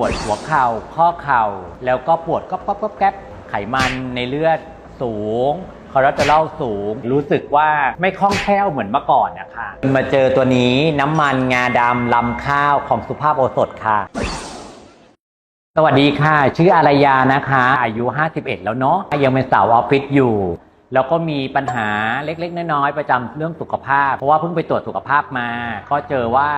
ปวดหัวเข่าข้อเข่า แล้วก็ปวดก็ป๊อบป๊อบแก๊บไขมันในเลือดสูงคอเลสเตอรอลสูง รู้สึกว่าไม่คล่องแคล่วเหมือนเมื่อก่อนนะคะมาเจอตัวนี้น้ำมันงาดำลำข้าวของสุภาพโอสถค่ะ สวัสดีค่ะ ชื่ออารยานะคะ อายุ 51 แล้วเนาะยังเป็นสาวออฟฟิศอยู่แล้วก็มีปัญหาเล็กๆ น้อยๆประจำเรื่องสุขภาพ เพราะว่าเพิ่งไปตรวจสุขภาพมา ก็เจอว่า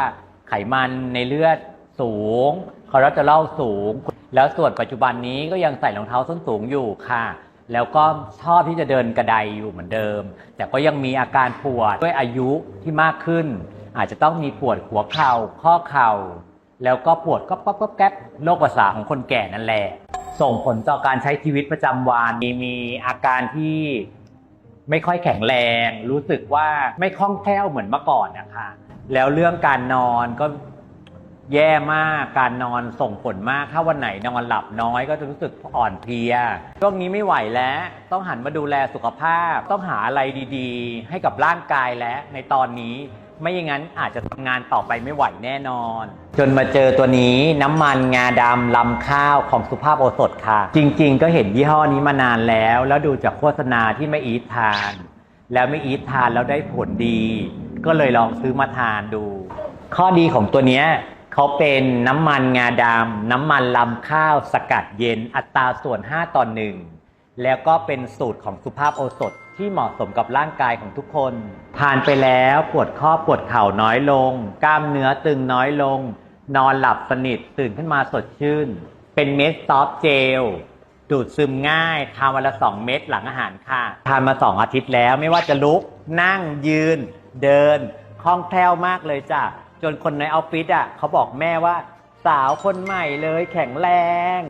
ไขมันในเลือด สูงคอเลสเตอรอลสูง แล้วส่วนปัจจุบันนี้ก็ยังใส่รองเท้าส้นสูงอยู่ค่ะ แล้วก็ชอบที่จะเดินกระไดอยู่เหมือนเดิม แต่ก็ยังมีอาการปวดด้วยอายุที่มากขึ้น อาจจะต้องมีปวดหัวเข่าข้อเข่า แล้วก็ปวดก็ป๊อบป๊อบแก๊บโรคประสาทของคนแก่นั่นแหละ ส่งผลต่อการใช้ชีวิตประจำวันมีมีอาการที่ไม่ค่อยแข็งแรง รู้สึกว่าไม่คล่องแคล่วเหมือนเมื่อก่อนนะคะ แล้วเรื่องการนอนก็ แย่มากการนอนส่งผลมาก ถ้าวันไหนนอนหลับน้อยก็จะรู้สึกอ่อนเพลียช่วงนี้ไม่ไหวแล้ว ต้องหันมาดูแลสุขภาพ ต้องหาอะไรดีๆ ให้กับร่างกายแล้วในตอนนี้ ไม่อย่างนั้นอาจจะทำงานต่อไปไม่ไหวแน่นอน จนมาเจอตัวนี้น้ำมันงาดำลำข้าวของสุภาพโอสถค่ะ จริงๆ ก็เห็นยี่ห้อนี้มานานแล้ว แล้วดูจากโฆษณาที่ไม่อีททาน แล้วไม่อีททานแล้วได้ผลดี ก็เลยลองซื้อมาทานดู ข้อดีของตัวนี้ เขาเป็นน้ำมันงาดำน้ำมันลำข้าวสกัดเย็นอัตราส่วน 5 ต่อหนึ่งแล้วก็เป็นสูตรของสุภาพโอสถที่เหมาะสมกับร่างกายของทุกคน ทานไปแล้วปวดข้อปวดเข่าน้อยลง กล้ามเนื้อตึงน้อยลง นอนหลับสนิทตื่นขึ้นมาสดชื่น เป็นเม็ดซอฟต์เจลดูดซึมง่ายทานวันละ 2 เม็ดหลังอาหารค่ะ ทานมา 2 อาทิตย์แล้วไม่ว่าจะลุก นั่งยืน เดินคล่องแคล่วมากเลยจ้ะ จนคนในออฟฟิศอะเขาบอกแม่ว่า สาวคนใหม่เลยแข็งแรง